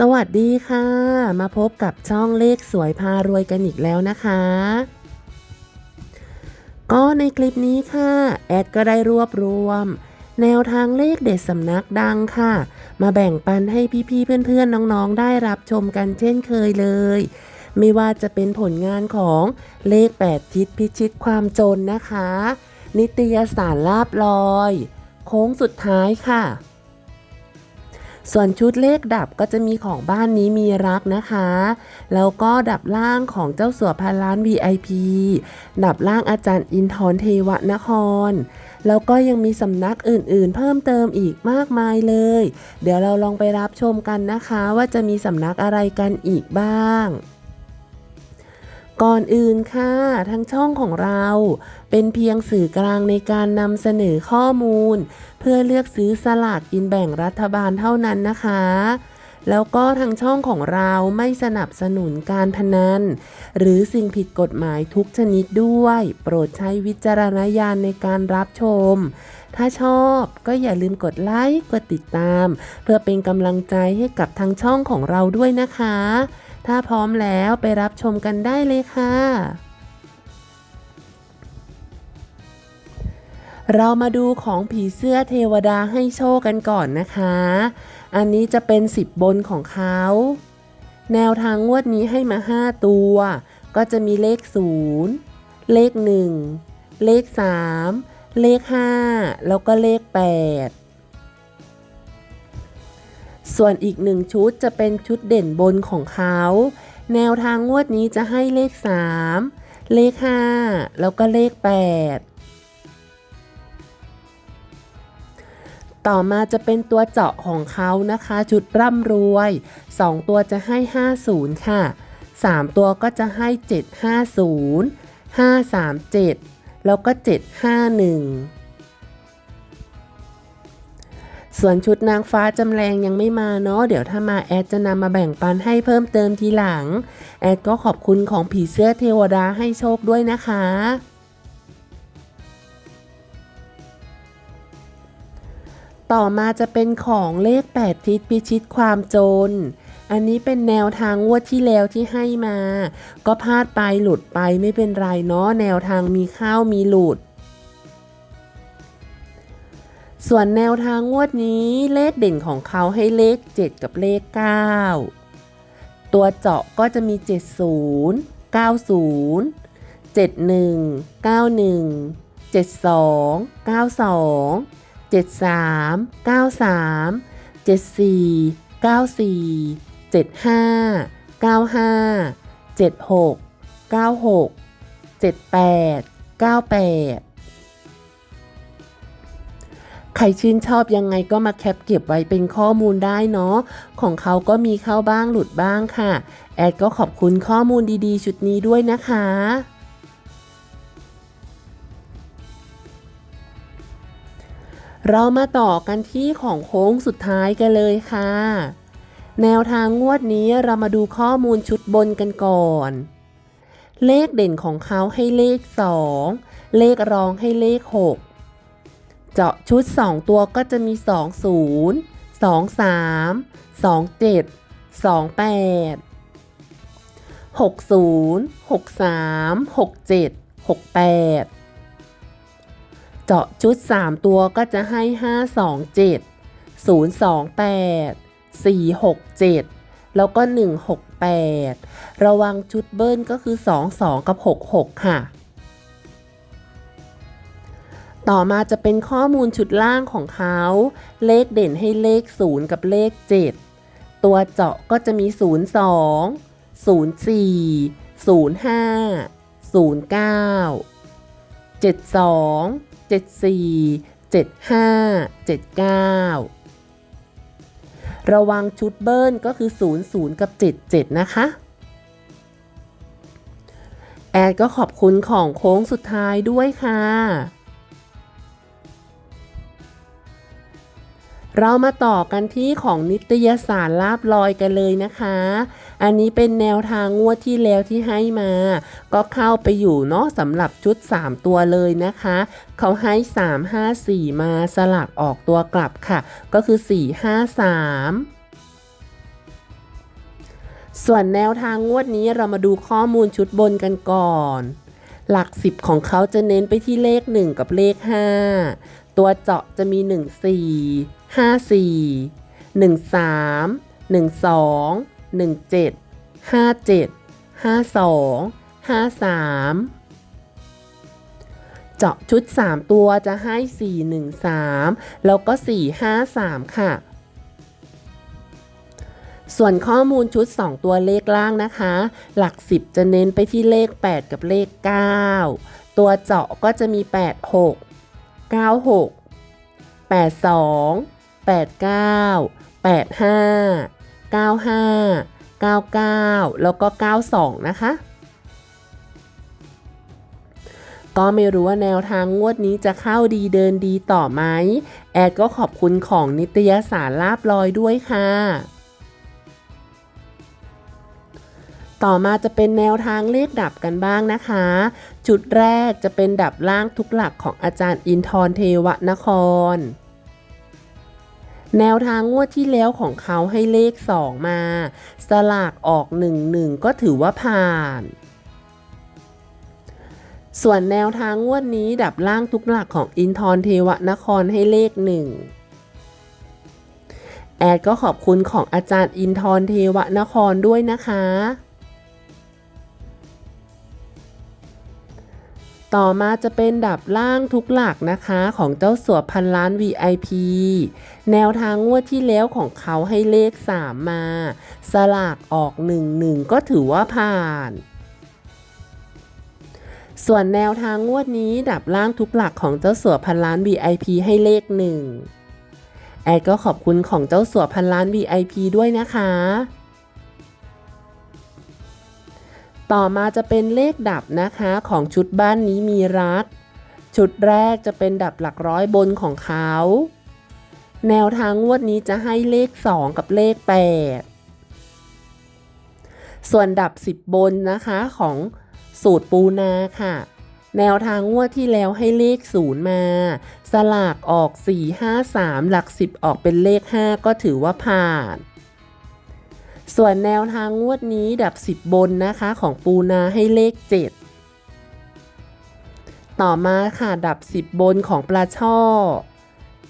สวัสดีค่ะ มาพบกับช่องเลขสวยพารวยกันอีกแล้วนะคะ ก็ในคลิปนี้ค่ะ แอดก็ได้รวบรวม แนวทางเลขเด็ดสำนักดังค่ะ มาแบ่งปันให้พี่ๆเพื่อนๆน้องๆ ได้รับชมกันเช่นเคยเลย ไม่ว่าจะเป็นผลงานของเลข 8 ทิศพิชิตความจนนะคะ นิตยสารลาบลอย โค้งสุดท้ายค่ะ ส่วนชุดเลขดับก็จะมีของบ้านนี้มีรักนะคะ แล้วก็ดับล่างของเจ้าสัวพันล้าน VIP ดับล่างอาจารย์อินทร์เทวนคร แล้วก็ยังมีสำนักอื่นๆ เพิ่มเติมอีกมากมายเลย เดี๋ยวเราลองไปรับชมกันนะคะ ว่าจะมีสำนักอะไรกันอีกบ้าง ก่อนอื่นค่ะทั้งช่องของเราเป็นเพียงสื่อกลางในการนำเสนอข้อมูล เพื่อเลือกซื้อสลากกินแบ่งรัฐบาลเท่านั้นนะคะ แล้วก็ทางช่องของเราไม่สนับสนุนการพนัน หรือสิ่งผิดกฎหมายทุกชนิดด้วย โปรดใช้วิจารณญาณในการรับชม ถ้าชอบก็อย่าลืมกดไลค์กดติดตาม เพื่อเป็นกำลังใจให้กับทางช่องของเราด้วยนะคะ ถ้าพร้อมแล้วไปรับชมกันได้เลยค่ะ เรามาดูของผีเสื้อเทวดาให้โชคกันก่อนนะคะ อันนี้จะเป็น 10 บนของเขา แนวทางงวดนี้ให้มา 5 ตัว ก็จะมีเลข 0 เลข 1 เลข 3 เลข 5 แล้วก็เลข 8 ส่วนอีกหนึ่งชุดจะเป็นชุดเด่นบนของเขา แนวทางงวดนี้จะให้เลข 3 เลข 5 แล้วก็เลข 8ต่อมาจะเป็นตัวเจาะของเขานะคะ ชุดร่ำรวย 2 ตัวจะให้ 50 ค่ะ 3 ตัวก็จะให้ 750 537 แล้วก็ 751 ส่วนชุดนางฟ้าจำแรงยังไม่มาเนาะเดี๋ยวถ้ามาแอดจะนำมาแบ่งปันให้เพิ่มเติมทีหลัง แอดก็ขอบคุณของผีเสื้อเทวดาให้โชคด้วยนะคะต่อมาจะเป็นของเลข 8 ทิศพิชิตความจน อันนี้เป็นแนวทางงวดที่แล้วที่ให้มา ก็พลาดไปหลุดไปไม่เป็นไรเนาะแนวทางมีข้าวมีหลุด ส่วนแนวทางงวดนี้เลขเด่นของเขาให้เลข 7 กับเลข 9 ตัวเจาะก็จะมี 70 90 71 91 72 92 73 93 74 94 75 95 76 96 78 98 ใครชื่นชอบยังไงก็มาแคปเก็บไว้เป็นข้อมูลได้เนาะ ของเขาก็มีเข้าบ้างหลุดบ้างค่ะ แอดก็ขอบคุณข้อมูลดีๆ ชุดนี้ด้วยนะคะเรามาต่อกันที่ของโค้งสุดท้ายกันเลยค่ะ แนวทางงวดนี้เรามาดูข้อมูลชุดบนกันก่อน เลขเด่นของเขาให้เลข 2 เลขรองให้เลข 6 เจาะชุด 2 ตัวก็จะมี 2 0 2 3 2 7 2 8 6 0 6 3 6 7 6 8 เจาะชุด 3 ตัวก็จะให้ 5 2 7 0 2 8 4 6 7 แล้วก็ 1 6 8 ระวังชุดเบิ้ลก็คือ 2 2 กับ 6 6 ค่ะ ต่อมาจะเป็นข้อมูลชุดล่างของเขา เลขเด่นให้เลข 0 กับเลข 7 ตัวเจาะก็จะมี 0 2 0 4 0 5 0 9 72 74 75 79 ระวังชุดเบิ้ลก็คือ 00 กับ 77 นะคะ แอดก็ขอบคุณของโค้งสุดท้ายด้วยค่ะ เรามาต่อกันที่ของนิตยสารลาบลอยกันเลยนะคะ อันนี้เป็นแนวทางงวดที่แล้วที่ให้มา ก็เข้าไปอยู่เนาะสำหรับชุด 3 ตัวเลยนะคะ เขาให้ 3 5 4 มาสลักออกตัวกลับค่ะ ก็คือ 4 5 3ส่วนแนวทางงวดนี้เรามาดูข้อมูลชุดบนกันก่อน หลักสิบของเขาจะเน้นไปที่เลข 1 กับเลข 5 ตัวเจาะจะมี 1 4 5 4 1 3 1 2 1 7 5 7 5 2 5 3เจาะชุด 3 ตัวจะให้ 4 1 3 แล้วก็ 4 5 3 ค่ะ ส่วนข้อมูลชุด 2 ตัวเลขล่างนะคะ หลัก 10 จะเน้นไปที่เลข 8 กับเลข 9 ตัวเจาะก็จะมี 8 6 9 6 8 2 8 9 8 5 9 5 9 9 แล้วก็ 92 นะคะ ก็ไม่รู้ว่าแนวทางงวดนี้จะเข้าดีเดินดีต่อไหม แอดก็ขอบคุณของนิตยสารลาบลอยด้วยค่ะ ต่อมาจะเป็นแนวทางเลขดับกันบ้างนะคะ จุดแรกจะเป็นดับล่างทุกหลักของอาจารย์อินทร์เทวนคร แนวทางงวดที่แล้วของเขาให้เลข 2 มา สลากออก 1 1 ก็ถือว่าผ่านส่วนแนวทางงวดนี้ดับล่างทุกหลักของอินทร์เทวนครให้เลข1แอดก็ขอบคุณของอาจารย์อินทร์เทวนครด้วยนะคะ ต่อมาจะเป็นดับล่างทุกหลักนะคะของเจ้าสัวพันล้าน VIP แนวทางงวดที่แล้วของเขาให้เลข 3 มา สลากออก 1 1 ก็ถือว่าผ่านส่วนแนวทางงวดนี้ดับล่างทุกหลักของเจ้าสัวพันล้าน VIP ให้เลข1แอดก็ขอบคุณของเจ้าสัวพันล้าน VIP ด้วยนะคะ ต่อมาจะเป็นเลขดับนะคะของชุดบ้านนี้มีรัก ชุดแรกจะเป็นดับหลักร้อยบนของเขา แนวทางงวดนี้จะให้เลข 2 กับเลข 8 ส่วนดับ 10 บนนะคะของสูตรปูนาค่ะ แนวทางงวดที่แล้วให้เลข 0 มา สลากออก 4 5 3 หลัก 10 ออกเป็นเลข 5 ก็ถือว่าผ่าน ส่วนแนวทางงวดนี้ดับ 10 บนนะคะของปูนาให้เลข 7 ต่อมาค่ะดับ 10 บนของปลาช่อ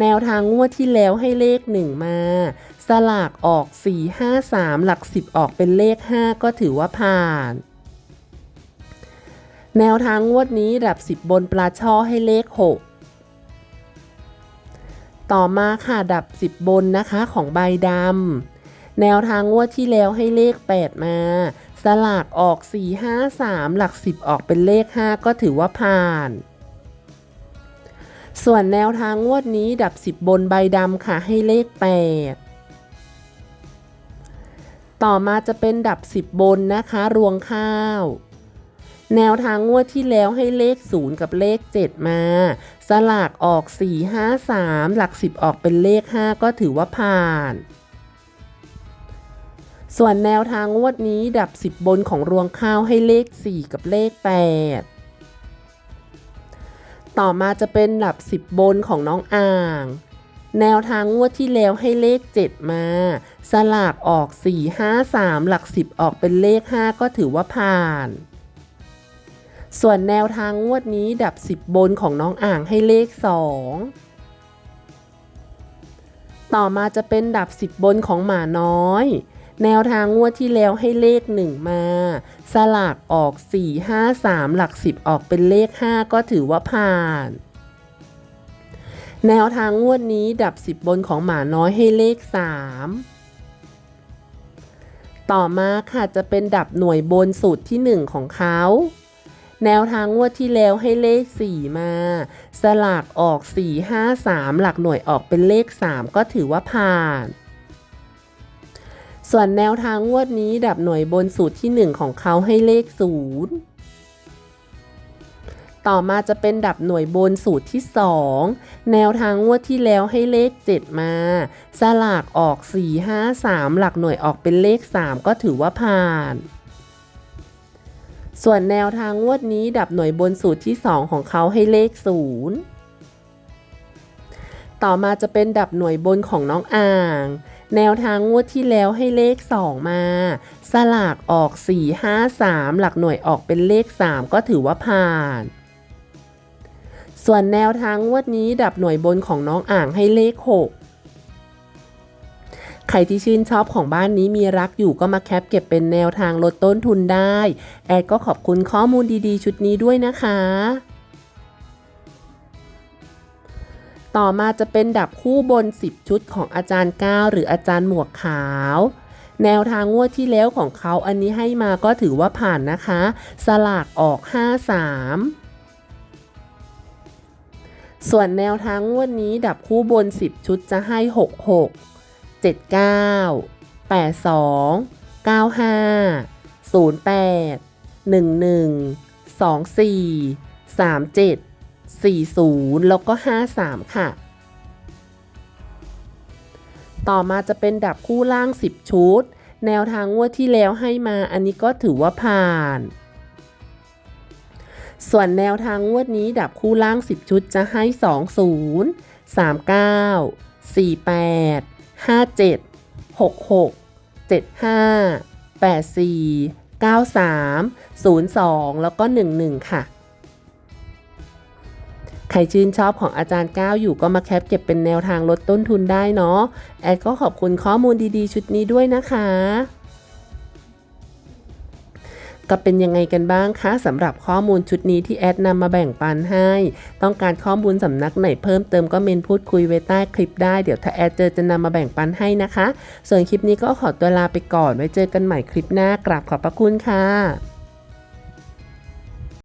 แนวทางงวดที่แล้วให้เลข 1 มา สลากออก 4 5 3 หลัก 10 ออกเป็นเลข 5 ก็ถือว่าผ่าน แนวทางงวดนี้ดับ 10 บนปลาช่อให้เลข 6ต่อมาค่ะดับ 10 บนนะคะของใบดำ แนวทางงวดที่แล้วให้เลข 8 มา สลากออก 4 5 3 หลัก 10 ออกเป็นเลข 5 ก็ถือว่าผ่าน ส่วนแนวทางงวดนี้ดับ 10 บนใบดำค่ะให้เลข 8ต่อมาจะเป็นดับ 10 บนนะคะ รวงข้าว แนวทางงวดที่แล้วให้เลข 0 กับเลข 7 มา สลากออก 4 5 3 หลัก 10 ออกเป็นเลข 5 ก็ถือว่าผ่าน ส่วนแนวทางงวดนี้ดับ 10 บนของรวงข้าวให้เลข 4 กับเลข 8 ต่อมาจะเป็นดับ 10 บนของน้องอ่าง แนวทางงวดที่แล้วให้เลข 7 มา สลากออก 4 5 3 หลัก 10 ออกเป็นเลข 5 ก็ถือว่าผ่าน ส่วนแนวทางงวดนี้ดับ 10 บนของน้องอ่างให้เลข 2ต่อมาจะเป็นดับ 10 บนของหมาน้อย แนวทางงวดที่แล้วให้เลข 1 มา สลากออก 4 5 3 หลัก 10 ออกเป็นเลข 5 ก็ถือว่าผ่าน แนวทางงวดนี้ดับ 10 บนของหมาน้อยให้เลข 3 ต่อมาค่ะจะเป็นดับหน่วยบนสูตรที่ 1 ของเขาแนวทางงวดที่แล้วให้เลข 4 มา สลากออก 4 5 3 หลักหน่วยออกเป็นเลข 3 ก็ถือว่าผ่าน ส่วนแนวทางงวดนี้ดับหน่วยบนสูตรที่ 1 ของเขาให้เลข 0 ต่อมาจะเป็นดับหน่วยบนสูตรที่ 2 แนวทางงวดที่แล้วให้เลข 7 มา สลากออก 4 5 3 หลักหน่วยออกเป็นเลข 3 ก็ถือว่าผ่าน ส่วนแนวทางงวดนี้ดับหน่วยบนสูตรที่ 2 ของเขาให้เลข 0ต่อมาจะเป็นดับหน่วยบนของน้องอ่าง แนวทางงวดที่แล้วให้เลข 2 มา สลากออก 4 5 3 หลักหน่วยออกเป็นเลข 3 ก็ถือว่าผ่าน ส่วนแนวทางงวดนี้ดับหน่วยบนของน้องอ่างให้เลข 6ใครที่ชื่นชอบของบ้านนี้มีรักอยู่ก็มาแคปเก็บเป็นแนวทางลดต้นทุนได้ แอดก็ขอบคุณข้อมูลดีๆ ชุดนี้ด้วยนะคะ ต่อมาจะเป็นดับคู่บน 10 ชุดของอาจารย์ก้าวหรืออาจารย์หมวกขาว แนวทางงวดที่แล้วของเขาอันนี้ให้มาก็ถือว่าผ่านนะคะ สลากออก 53 ส่วนแนวทางงวดนี้ดับคู่บน 10 ชุดจะให้ 66 79 82 95 08 11 24 37 40 แล้วก็ 53 ค่ะ ต่อมาจะเป็นดับคู่ล่าง 10 ชุด แนวทางงวดที่แล้วให้มาอันนี้ก็ถือว่าผ่าน ส่วนแนวทางงวดนี้ดับคู่ล่าง 10 ชุดจะให้ 20 39 48 57 66 75 84 93 02 แล้วก็ 11 ค่ะ ใครชื่นชอบของอาจารย์ก้าวอยู่ก็มาแคปเก็บเป็นแนวทางลดต้นทุนได้เนาะ แอดก็ขอบคุณข้อมูลดีๆ ชุดนี้ด้วยนะคะก็เป็นยังไงกันบ้างคะสำหรับข้อมูลชุดนี้ที่แอดนำมาแบ่งปันให้ ต้องการข้อมูลสำนักไหนเพิ่มเติมก็เมนพูดคุยไว้ใต้คลิปได้เดี๋ยวถ้าแอดเจอจะนำมาแบ่งปันให้นะคะ ส่วนคลิปนี้ก็ขอตัวลาไปก่อนไว้เจอกันใหม่คลิปหน้ากราบขอบพระคุณค่ะ